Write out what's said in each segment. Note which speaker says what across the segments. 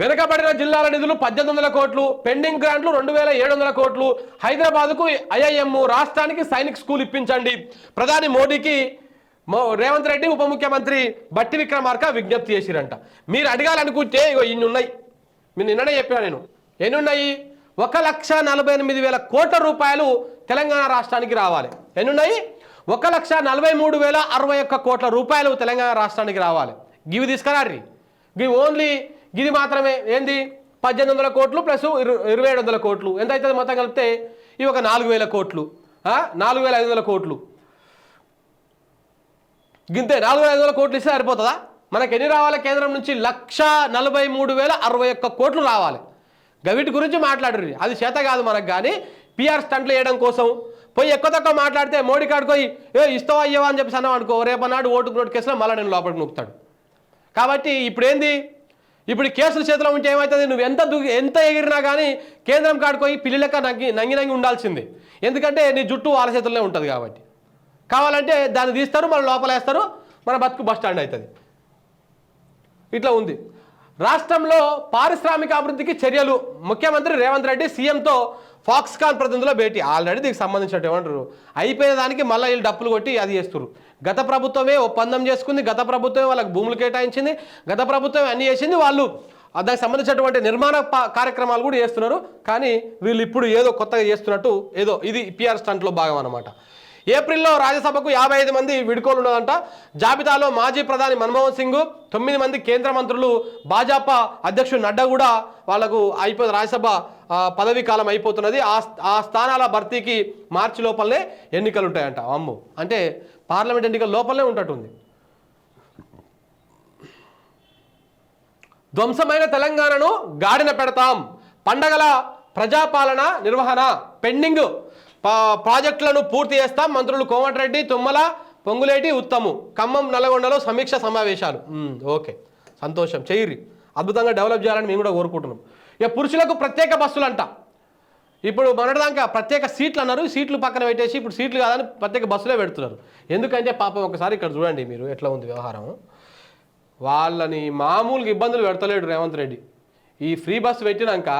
Speaker 1: వెనుకబడిన జిల్లాల నిధులు పద్దెనిమిది వందల కోట్లు పెండింగ్ గ్రాంట్లు రెండు వేల ఏడు వందల కోట్లు. హైదరాబాద్కు ఐఐఎం రాష్ట్రానికి సైనిక్ స్కూల్ ఇప్పించండి. ప్రధాని మోడీకి రేవంత్ రెడ్డి ఉప ముఖ్యమంత్రి బట్టి విక్రమార్క విజ్ఞప్తి చేసిరంట. మీరు అడగాలనుకుంటే ఇగో ఇన్ని ఉన్నాయి మీరు నిన్ననే చెప్పినా నేను. ఎన్ని ఉన్నాయి ఒక లక్ష నలభై ఎనిమిది వేల కోట్ల రూపాయలు తెలంగాణ రాష్ట్రానికి రావాలి. ఎన్ని ఉన్నాయి ఒక లక్ష నలభై మూడు వేల అరవై ఒక్క కోట్ల రూపాయలు తెలంగాణ రాష్ట్రానికి రావాలి. గివి తీసుకురారి గివి ఓన్లీ ఇది మాత్రమే. ఏంది? పద్దెనిమిది వందల కోట్లు ప్లస్ ఇరు- ఇరవై ఏడు వందల కోట్లు. ఎంత అవుతుంది మొత్తం కలిపితే? ఇవి ఒక నాలుగు వేల కోట్లు. నాలుగు వేల ఐదు వందల కోట్లు. గింతే నాలుగు వేల ఐదు వందల కోట్లు ఇస్తే సరిపోతుందా? మనకి ఎన్ని రావాలి? కేంద్రం నుంచి లక్ష నలభై మూడు వేల అరవై ఒక్క కోట్లు రావాలి. గవిటి గురించి మాట్లాడరు. అది చేత కాదు మనకు కానీ పిఆర్ స్టంట్లు వేయడం కోసం. పోయి ఎక్కువ తక్కువ మాట్లాడితే మోడీ కాడుకోయి పోయి ఏ ఇస్తావా అయ్యవా అని చెప్పేసి అన్నాం అనుకో రేపన్నాడు ఓటుకు నోటు కేసులో మళ్ళీ నేను లోపలికి నొక్కుతాడు కాబట్టి ఇప్పుడు ఏంది ఇప్పుడు కేసుల చేతిలో ఉంటే ఏమవుతుంది నువ్వు ఎంత దు ఎంత ఎగిరినా కానీ కేంద్రం కాడుకోయి పిల్లలక నంగి నంగి నంగి ఉండాల్సిందే. ఎందుకంటే నీ జుట్టు వాళ్ళ చేతుల్లో ఉంటుంది కాబట్టి. కావాలంటే దాన్ని తీస్తారు మన లోపలేస్తారు మన బతుకు బస్ స్టాండ్ అవుతుంది ఇట్లా ఉంది. రాష్ట్రంలో పారిశ్రామిక అభివృద్ధికి చర్యలు ముఖ్యమంత్రి రేవంత్ రెడ్డి సీఎంతో ఫాక్స్కాన్ ప్రతినిధుల భేటీ. ఆల్రెడీ దీనికి సంబంధించినట్టు ఏమంటారు? అయిపోయిన దానికి మళ్ళీ వీళ్ళు డప్పులు కొట్టి అది చేస్తారు గత ప్రభుత్వమే ఒప్పందం చేసుకుంది. గత ప్రభుత్వమే వాళ్ళకి భూములు కేటాయించింది. గత ప్రభుత్వం అన్ని చేసింది. వాళ్ళు దానికి సంబంధించినటువంటి నిర్మాణ కార్యక్రమాలు కూడా చేస్తున్నారు. కానీ వీళ్ళు ఇప్పుడు ఏదో కొత్తగా చేస్తున్నట్టు ఏదో ఇది పిఆర్ స్టంట్లో భాగం అనమాట ఏప్రిల్లో రాజ్యసభకు యాభై ఐదు మంది విడుకోలు ఉన్నదంట జాబితాలో మాజీ ప్రధాని మన్మోహన్ సింగ్ తొమ్మిది మంది కేంద్ర మంత్రులు భాజపా అధ్యక్షుడు నడ్డా కూడా వాళ్ళకు అయిపోయి రాజ్యసభ ఆ, పదవీ కాలం అయిపోతున్నది. ఆ ఆ స్థానాల భర్తీకి మార్చి లోపలనే ఎన్నికలు ఉంటాయంట అమ్ము! అంటే పార్లమెంట్ ఎన్నికల లోపలనే ఉంటట్టుంది. ధ్వంసమైన తెలంగాణను గాడిన పెడతాం. పండగల ప్రజాపాలన నిర్వహణ పెండింగ్. ప్రాజెక్టులను పూర్తి చేస్తాం మంత్రులు కోమటిరెడ్డి తుమ్మల పొంగులేటి ఉత్తము ఖమ్మం నల్గొండలో సమీక్ష సమావేశాలు. ఓకే. సంతోషం. చెయ్యి అద్భుతంగా డెవలప్ చేయాలని మేము కూడా కోరుకుంటున్నాం. ఇక పురుషులకు ప్రత్యేక బస్సులు అంట ఇప్పుడు మొన్నటిదాకా ప్రత్యేక సీట్లు అన్నారు. సీట్లు పక్కన పెట్టేసి ఇప్పుడు సీట్లు కాదని ప్రత్యేక బస్సులే పెడుతున్నారు. ఎందుకంటే పాపం ఒకసారి ఇక్కడ చూడండి మీరు ఎట్లా ఉంది వ్యవహారం. వాళ్ళని మామూలుగా ఇబ్బందులు పెడతలేడు రేవంత్ రెడ్డి. ఈ ఫ్రీ బస్సు పెట్టినాక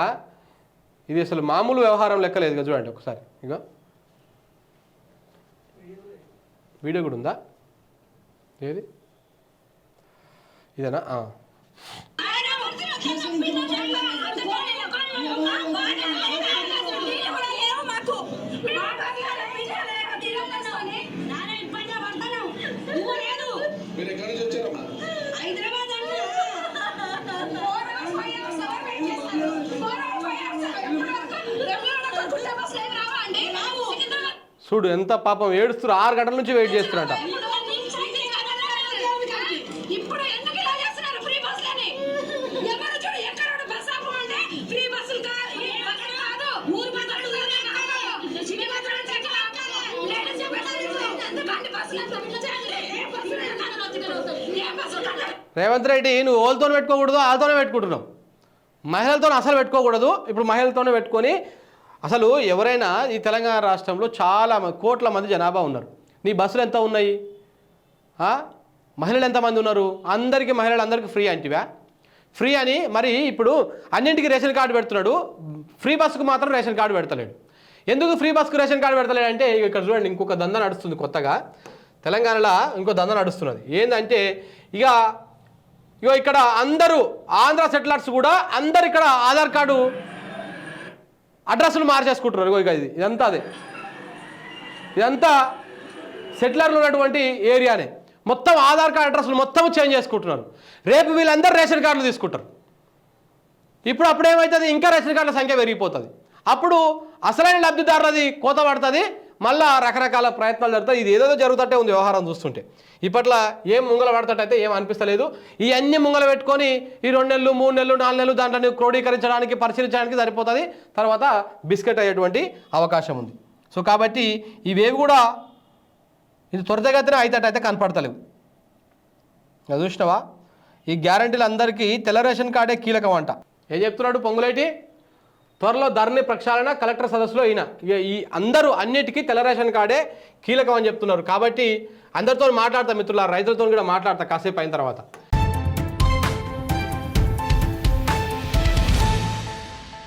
Speaker 1: ఇది అసలు మామూలు వ్యవహారం లెక్క లేదుగా చూడండి ఒకసారి. ఇక వీడియో కూడా ఉందా? ఏది? ఇదేనా?
Speaker 2: అంతా పిలిచాలి ఏ బస్సులు ఎందుకు వచ్చినారు ఏ బస్సులు కాదు.
Speaker 1: రేవంత్ రెడ్డి నువ్వు ఓళ్ళతో పెట్టుకోకూడదు వాళ్ళతోనే పెట్టుకుంటున్నావు. మహిళలతో అసలు పెట్టుకోకూడదు. ఇప్పుడు మహిళలతోనే పెట్టుకొని అసలు ఎవరైనా ఈ తెలంగాణ రాష్ట్రంలో చాలా కోట్ల మంది జనాభా ఉన్నారు. నీ బస్సులు ఎంత ఉన్నాయి? మహిళలు ఎంతమంది ఉన్నారు? అందరికీ మహిళలు అందరికీ ఫ్రీ అంటివా? ఫ్రీ అని మరి ఇప్పుడు అన్నింటికి రేషన్ కార్డు పెడుతున్నాడు. ఫ్రీ బస్సుకు మాత్రం రేషన్ కార్డు పెడతలేడు. ఎందుకు ఫ్రీ బస్సుకు రేషన్ కార్డు పెడతలేడు అంటే ఇక్కడ చూడండి ఇంకొక దంద నడుస్తుంది కొత్తగా. తెలంగాణలో ఇంకో దంద నడుస్తున్నది. ఏంటంటే ఇక ఇగో ఇక్కడ అందరూ ఆంధ్ర సెటిలర్స్ కూడా అందరు ఇక్కడ ఆధార్ కార్డు అడ్రస్లు మార్చేసుకుంటున్నారు. ఇక ఇది. ఇదంతా అదే. ఇదంతా సెటిలర్లు ఉన్నటువంటి ఏరియానే. మొత్తం ఆధార్ కార్డు అడ్రస్లు మొత్తం చేంజ్ చేసుకుంటున్నారు. రేపు వీళ్ళందరూ రేషన్ కార్డులు తీసుకుంటారు. ఇప్పుడు అప్పుడు ఏమవుతుంది ఇంకా రేషన్ కార్డుల సంఖ్య పెరిగిపోతుంది. అప్పుడు అసలైన లబ్ధిదారులది కోత పడుతుంది. మళ్ళా రకరకాల ప్రయత్నాలు జరుగుతాయి. ఇది ఏదేదో జరుగుతుంటే ఉంది వ్యవహారం చూస్తుంటే. ఇప్పట్లో ఏం ముంగల పడతట్టయితే ఏం అనిపిస్తలేదు. ఈ అన్ని ముంగల పెట్టుకొని ఈ రెండు నెలలు మూడు నెలలు నాలుగు నెలలు దాంట్లో క్రోడీకరించడానికి పరిశీలించడానికి సరిపోతుంది. తర్వాత బిస్కెట్ అయ్యేటువంటి అవకాశం ఉంది. సో కాబట్టి ఇవేవి కూడా ఇది త్వరితగతిన అయితే కనపడతలేవు అది చూసినావా? ఈ గ్యారంటీలు అందరికీ తెల్ల రేషన్ కార్డే కీలకం అంట. ఏం చెప్తున్నాడు పొంగులేటి? త్వరలో ధరణి ప్రక్షాళన కలెక్టర్ సదస్సులో ఈయన. ఈ అందరూ అన్నిటికీ తెల్ల రేషన్ కార్డే కీలకం అని చెప్తున్నారు. కాబట్టి అందరితో మాట్లాడతా మిత్రుల రైతులతో కూడా మాట్లాడతా కాసేపు అయిన తర్వాత.